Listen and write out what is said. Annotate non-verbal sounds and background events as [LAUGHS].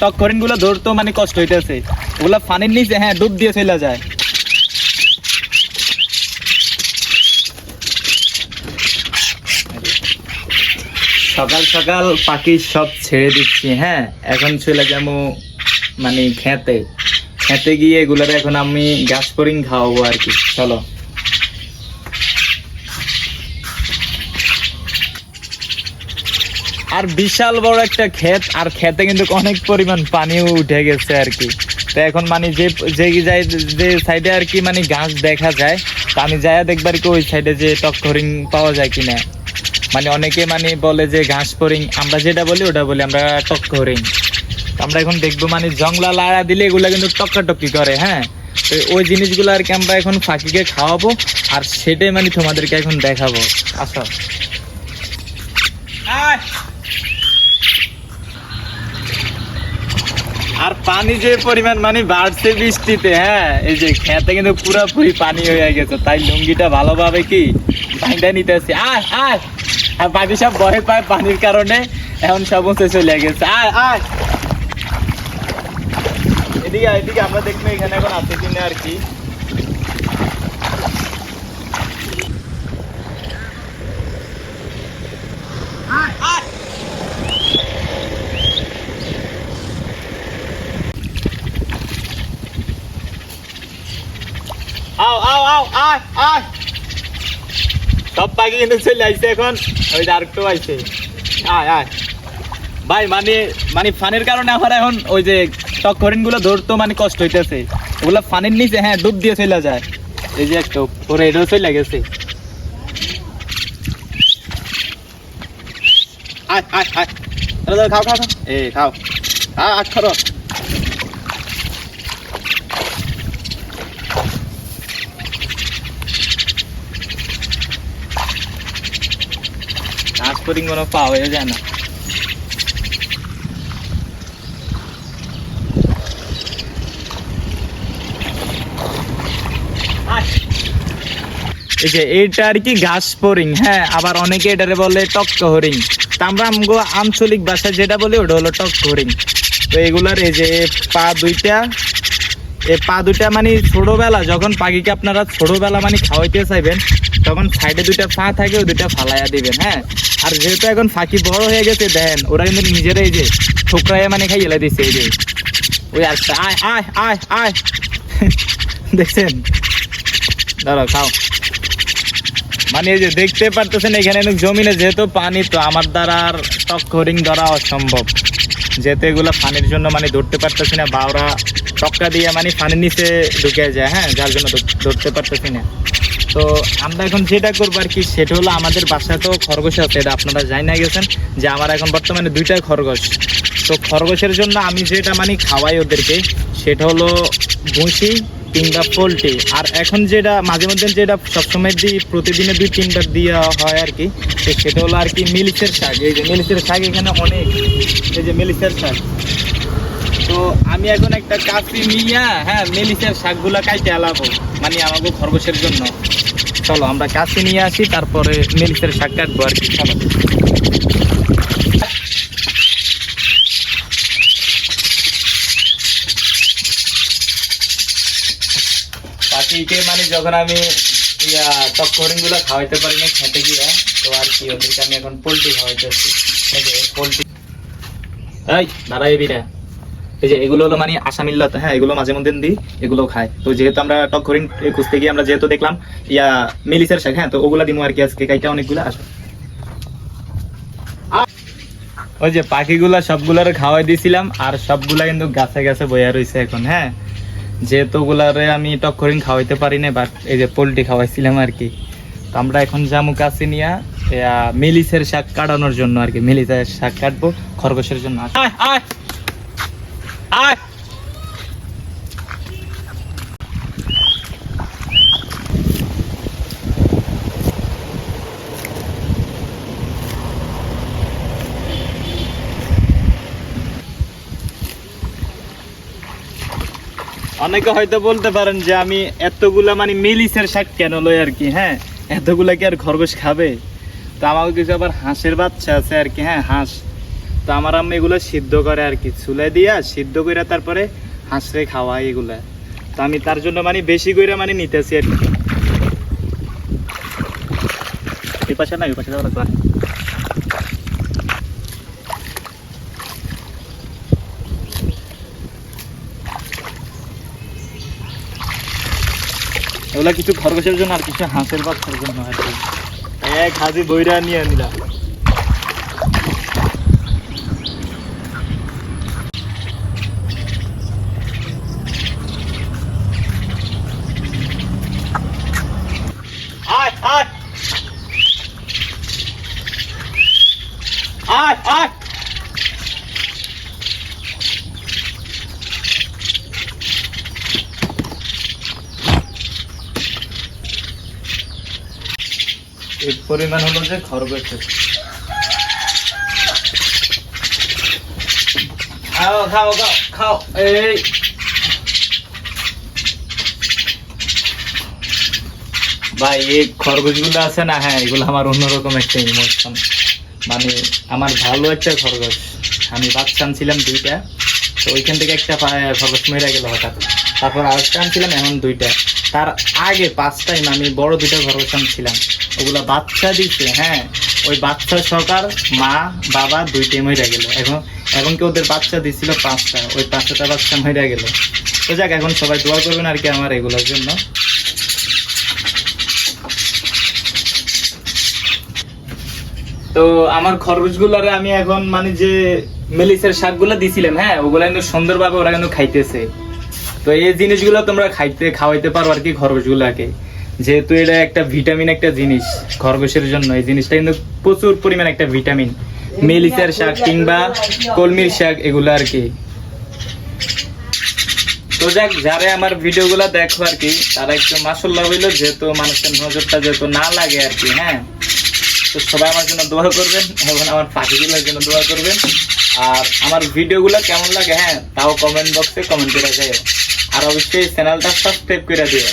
টক হরিণগুলো ধরতেও মানে কষ্ট হইতেছে। ওগুলা পানির নিচে হ্যাঁ ডুব দিয়ে চলে যায়। সকাল সকাল পাখি সব ছেড়ে দিচ্ছি হ্যাঁ এখন চলে যাব মানে খেতে। খেতে গিয়ে এগুলোর এখন আমি গাছ করিং খাওয়াবো আর কি, চলো। আর বিশাল বড় একটা ক্ষেত, আর খেতে কিন্তু অনেক পরিমাণ পানিও উঠে গেছে আর কি। তো এখন মানে যে যে যাই যে সাইডে আর কি মানে গাছ দেখা যায়, তো আমি যাই দেখবার কি ওই সাইডে যে টক হরিণ পাওয়া যায় কিনা। মানে অনেকে মানে বলে যে ঘাস ফরিং আমরা যেটা বলি ওটা বলি, আমরা টক হরিণ তো আমরা এখন দেখব মানে জংলা লাড়া দিলে এগুলা কিন্তু টক্কাটক্কি করে হ্যাঁ? তো ওই জিনিসগুলো আর কি আমরা এখন ফাঁকিকে খাওয়াবো, আর সেটাই মানে তোমাদেরকে এখন দেখাবো। আসো আয় আর পানি যে পরিমাণ মানে বাড়ছে বৃষ্টিতে হ্যাঁ এই যে খেতে কিন্তু পুরোপুরি পানি হয়ে গেছে, তাই লুঙ্গিটা ভালোভাবে কি পানিটা নিতে আসছি আয় আয়, আর বাকি সব ভয় পায় পানির কারণে, এখন মুছে চলে গেছে। আয় আয়। এদিকে এদিকে আমরা দেখব এখানে এখন আছে কিনা আর কি আয়, আয়। আও আও আও আয় আয়। সব পাখি কিন্তু চলে আইছে এখন। ওই আরেকটু আইছে। আয় আয়। ভাই মানে মানে ফানের কারণে আমার এখন ওই যে টক হরিণগুলো ধরতো মানে কষ্ট হইতেছে। ওগুলা ফানের নিচে হ্যাঁ ডুব দিয়ে চলে যায়। এই যে একটা ওরে এটাও চলে গেছে। আয় আয় আয়। খাও খাও খাও। এ খাও। আ আখ খাও ফরিং কোনো পাওয়া যায় না। এই যে এইটা আর কি ঘাস ফরিং হ্যাঁ আবার অনেকে এটারে বলে টক হরিং আঞ্চলিক যেটা বলি ওটা হলো টক হরিং তো এগুলার এই যে পা দুইটা পা দুইটা মানে ছোটবেলা, যখন পাখিকে আপনারা ছোটবেলা মানে খাওয়াইতে চাইবেন, তখন সাইডে দুইটা পা থাকে, ওই দুইটা ফালাইয়া দিবেন হ্যাঁ। আর যেহেতু এখন ফাঁকি বড় হয়ে গেছে দেন ওরা কিন্তু নিজেরাই যে ঠোকরায় মানে খাই এলাই দিচ্ছে এই যে। ওই আর আয় আয় আয় আয়। [LAUGHS] দেখছেন? দাঁড়াও, খাও। মানে এই যে দেখতে পারতেছেন এখানে জমিনে যেহেতু পানি, তো আমার দ্বারা আর টক হরিং ধরা অসম্ভব। যেহেতু এগুলো ফানের জন্য মানে ধরতে পারতেছি না, বা ওরা টক্কা দিয়ে মানে ফানের নিচে ঢুকে যায় হ্যাঁ যার জন্য ধরতে পারতেছি না। তো আমরা এখন যেটা করব আর কি, সেটা হলো আমাদের বাসায় তো খরগোশ আছে, এটা আপনারা যাই না গেছেন, যে আমার এখন বর্তমানে দুইটাই খরগোশ। তো খরগোশের জন্য আমি যেটা মানে খাওয়াই ওদেরকে, সেটা হলো ভুসি কিংবা পোলট্রি। আর এখন যেটা, মাঝে মধ্যে যেটা সবসময় দিই, প্রতিদিনে দুই তিনবার দেওয়া হয় আর কি সেটা হলো আর কি মিলিসের শাক। এই যে মিলিসের শাক এখানে অনেক। এই যে মিলিসের শাক। তো আমি এখন একটা কাঁচি নিয়া হ্যাঁ মিলিসের শাকগুলা কাইতে আলাবো মানে আমাকে খরগোশের জন্য। চলো, আমরা কাঁচি নিয়ে আসি, তারপরে মিলিসের শাক কাটবো আর কি, চলো পাখিকে মানে যখন আমি ইয়া টকগুলো খাওয়াইতে পারি না খেতে গিয়ে, তো আর কি ওদেরকে আমি এখন পোলট্রি খাওয়াইতেছি। পোলট্রি এই দাঁড়াই বিরা এই যে এগুলো হলো মানে আসামিল্লাতে হ্যাঁ এগুলো মাঝে মধ্যে দিই, এগুলো খায় তো যেহেতু আমরা টক হরিণ খুঁজতে গিয়ে আমরা যেহেতু দেখলাম, ইয়া মেলিসের শাক হ্যাঁ তো ওগুলা দিমু আর কি আজকে কাইটা অনেকগুলো আসো ওই যে পাখিগুলা সবগুলার খাওয়াই দিয়েছিলাম আর সবগুলা কিন্তু গাছে গাছে বইয়া রয়েছে এখন হ্যাঁ। যেহেতু ওগুলারে আমি টক খাওয়াইতে পারি না বাট এই যে পোলট্রি খাওয়াইছিলাম আর কি তো আমরা এখন জামু কাছে নিয়া মিলিসের শাক কাটানোর জন্য আর কি মিলিসের শাক কাটবো, খরগোশের জন্য। আয় আয় আয়! অনেকে হয়তো বলতে পারেন যে আমি এতগুলা মানে মিলিসের শাক কেন লই আর কি হ্যাঁ? এতগুলা কি আর খরগোশ খাবে? তো আমার কিছু আবার হাঁসের বাচ্চা আছে আর কি হ্যাঁ হাঁস। তো আমার আম্মা এগুলো সিদ্ধ করে আর কি চুলাই দিয়া সিদ্ধ করে তারপরে হাঁসরে খাওয়াই এগুলা। তো আমি তার জন্য মানে বেশি করে মানে নিতেছি আর কি। এই না ওই যাওয়া এগুলা কিছু খরগোশের জন্য আর কিছু হাঁসের বাচ্চার জন্য আর কি। এক হাজি বইরা নিয়ে নিলাম আয় আয়। আয় আয়। এর পরিমাণ হলো যে খরগোশের খাও খাও খাও খাও, এই। ভাই, এই খরগোশগুলো আছে না? হ্যাঁ এগুলো আমার অন্যরকম একটা ইমোশন মানে আমার ভালো একটা খরগোশ। আমি বাচ্চা আনছিলাম দুইটা, তো ওইখান থেকে একটা খরগোশ মেরে গেল হঠাৎ। তারপর আরেকটা আনছিলাম, এখন দুইটা। তার আগে পাঁচ টাইম আমি বড় দুইটা খরগোশ ছিলাম। ওগুলা বাচ্চা দিচ্ছে হ্যাঁ। ওই বাচ্চা সকার মা, বাবা দুইটাই মরে গেল। এখন এখন কি ওদের বাচ্চা দিছিল পাঁচটা? ওই পাঁচটা বাচ্চা হয়ে গেল। তো যাক, এখন সবাই দোয়া করবেন আর কি আমার এগুলোর জন্য। তো আমার খরগোশগুলারে আমি এখন মানে যে মেলিসের শাকগুলো দিছিলাম হ্যাঁ ওগুলা কিন্তু সুন্দরভাবে ওরা কিন্তু খাইতেছে। তো এই জিনিসগুলো তোমরা খাইতে, খাওয়াইতে পারো আর কি খরগোশগুলাকে। যেহেতু এটা একটা ভিটামিন একটা জিনিস খরগোশের জন্য। এই জিনিসটা কিন্তু প্রচুর পরিমাণ একটা ভিটামিন। মেলিসের শাক কিংবা কলমির শাক এগুলো আর কি। তো যাক, যারা আমার ভিডিওগুলো দেখো আর কি, তারা একটু মাসাল্লাহ হইল, যেহেতু মানুষের নজরটা যেহেতু না লাগে আর কি হ্যাঁ? তো সবাই আমার জন্য দোয়া করবেন এবং আমার পাখিগুলোর জন্য দোয়া করবেন। আর আমার ভিডিওগুলো কেমন লাগে হ্যাঁ তাও কমেন্ট বক্সে কমেন্ট করে যায় আর অবশ্যই চ্যানেলটা সাবস্ক্রাইব করে দিও।